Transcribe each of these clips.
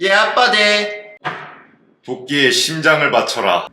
예, 아빠네. 도끼에 심장을 바쳐라.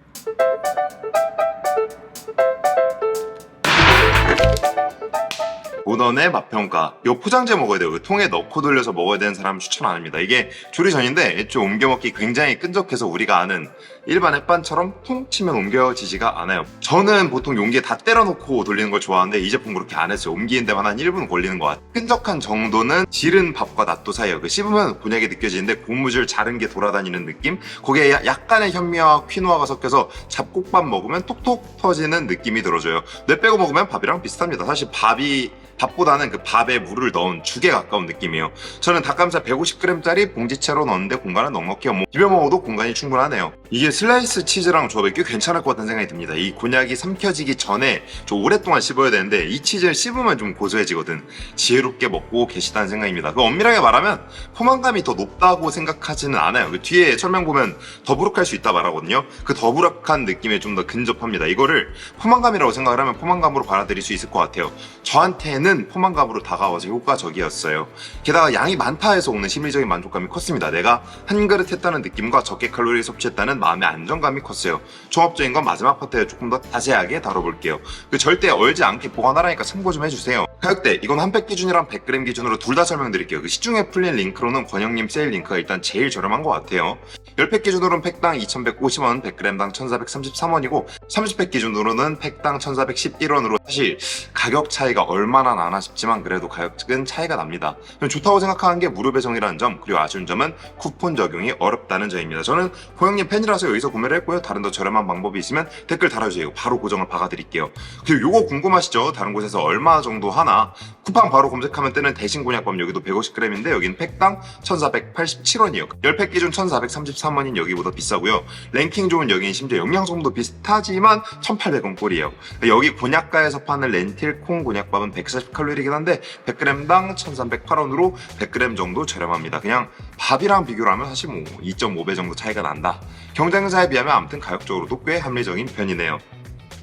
오던의 맛평가. 요 포장재 먹어야 돼요. 통에 넣고 돌려서 먹어야 되는 사람 추천 안 합니다. 이게 조리 전인데 애초에 옮겨 먹기 굉장히 끈적해서 우리가 아는 일반 햇반처럼 통 치면 옮겨지지가 않아요. 저는 보통 용기에 다 때려놓고 돌리는 걸 좋아하는데 이 제품 그렇게 안 했어요. 옮기는 데만 한 1분 걸리는 것 같아요. 끈적한 정도는 지른 밥과 낫또 사이에요. 그 씹으면 곤약이 느껴지는데 고무줄 자른 게 돌아다니는 느낌? 거기에 야- 약간의 현미와 퀴노아가 섞여서 잡곡밥 먹으면 톡톡 터지는 느낌이 들어줘요. 뇌 빼고 먹으면 밥이랑 비슷합니다. 사실 밥이 밥보다는 그 밥에 물을 넣은 죽에 가까운 느낌이에요. 저는 닭가슴살 150g짜리 봉지채로 넣었는데 공간은 넉넉해요. 뭐 비벼 먹어도 공간이 충분하네요. 이게 슬라이스 치즈랑 조합이 꽤 괜찮을 것 같다는 생각이 듭니다. 이 곤약이 삼켜지기 전에 좀 오랫동안 씹어야 되는데 이 치즈를 씹으면 좀 고소해지거든. 지혜롭게 먹고 계시다는 생각입니다. 그 엄밀하게 말하면 포만감이 더 높다고 생각하지는 않아요. 그 뒤에 설명 보면 더부룩할 수 있다 말하거든요. 그 더부룩한 느낌에 좀 더 근접합니다. 이거를 포만감이라고 생각을 하면 포만감으로 받아들일 수 있을 것 같아요. 저한테는 포만감으로 다가와서 효과적이었어요. 게다가 양이 많다 해서 오는 심리적인 만족감이 컸습니다. 내가 한 그릇 했다는 느낌과 적게 칼로리 섭취했다는 마음의 안정감이 컸어요. 종합적인 건 마지막 파트에 조금 더 자세하게 다뤄볼게요. 그 절대 얼지 않게 보관하라니까 참고 좀 해주세요. 가격대 이건 한 팩 기준이랑 100g 기준으로 둘 다 설명드릴게요. 그 시중에 풀린 링크로는 권영님 세일 링크가 일단 제일 저렴한 것 같아요. 10팩 기준으로는 팩당 2,150원, 100g당 1,433원이고 30팩 기준으로는 팩당 1,411원으로 사실 가격 차이가 얼마나 나나 싶지만 그래도 가격은 차이가 납니다. 좋다고 생각하는 게 무료 배송이라는 점 그리고 아쉬운 점은 쿠폰 적용이 어렵다는 점입니다. 저는 고영님 팬이라서 여기서 구매를 했고요. 다른 더 저렴한 방법이 있으면 댓글 달아주세요. 바로 고정을 박아드릴게요. 그리고 요거 궁금하시죠? 다른 곳에서 얼마 정도 하나 쿠팡 바로 검색하면 뜨는 대신 곤약밥 여기도 150g인데 여기는 팩당 1,487원이에요. 10팩 기준 1,433원인 여기보다 비싸고요. 랭킹 좋은 여기는 심지어 영양성도 비슷하지만 1,800원 꼴이에요. 여기 곤약가에서 파는 렌틸 콩 곤약밥은 140 칼로리이긴 한데 100g당 1,308원으로 100g 정도 저렴합니다. 그냥 밥이랑 비교를 하면 사실 뭐 2.5배 정도 차이가 난다. 경쟁사에 비하면 아무튼 가격적으로도 꽤 합리적인 편이네요.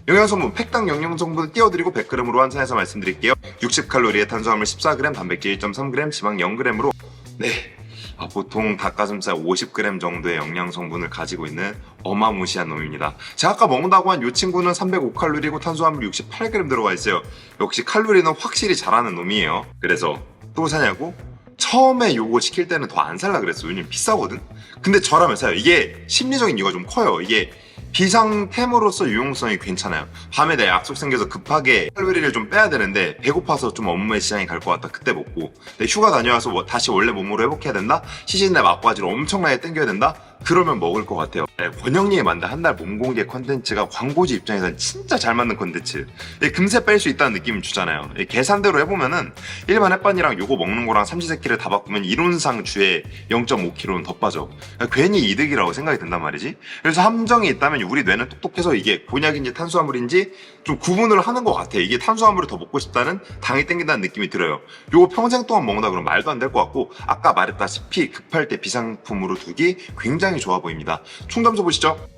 영양성분 팩당 영양성분을 띄워드리고 100g으로 환산해서 말씀드릴게요. 60칼로리의 탄수화물 14g, 단백질 1.3g, 지방 0g으로 네. 아, 보통 닭가슴살 50g 정도의 영양 성분을 가지고 있는 어마무시한 놈입니다. 제가 아까 먹는다고 한 이 친구는 305칼로리고 탄수화물 68g 들어가 있어요. 역시 칼로리는 확실히 잘하는 놈이에요. 그래서 또 사냐고? 처음에 요거 시킬 때는 더 안 살라 그랬어요. 왜냐면 비싸거든? 근데 저라면 사요. 이게 심리적인 이유가 좀 커요. 이게 비상템으로서 유용성이 괜찮아요. 밤에 내 약속 생겨서 급하게 칼로리를 좀 빼야 되는데 배고파서 좀 업무에 지장이 갈 것 같다. 그때 먹고. 휴가 다녀와서 뭐 다시 원래 몸으로 회복해야 된다? 시즌 내 막바지로 엄청나게 땡겨야 된다? 그러면 먹을 것 같아요. 네, 권영님이 만든 한 달 몸공개 컨텐츠가 광고주 입장에서는 진짜 잘 맞는 컨텐츠. 예, 금세 뺄 수 있다는 느낌을 주잖아요. 예, 계산대로 해보면은 일반 햇반이랑 요거 먹는 거랑 삼시세끼를 다 바꾸면 이론상 주에 0.5kg는 더 빠져. 아, 괜히 이득이라고 생각이 든단 말이지. 그래서 함정이 있다면 우리 뇌는 똑똑해서 이게 곤약인지 탄수화물인지 좀 구분을 하는 것 같아. 이게 탄수화물을 더 먹고 싶다는 당이 땡긴다는 느낌이 들어요. 요거 평생 동안 먹는다 그러면 말도 안 될 것 같고 아까 말했다시피 급할 때 비상품으로 두기 굉장히 좋아 보입니다. 총 점수 보시죠.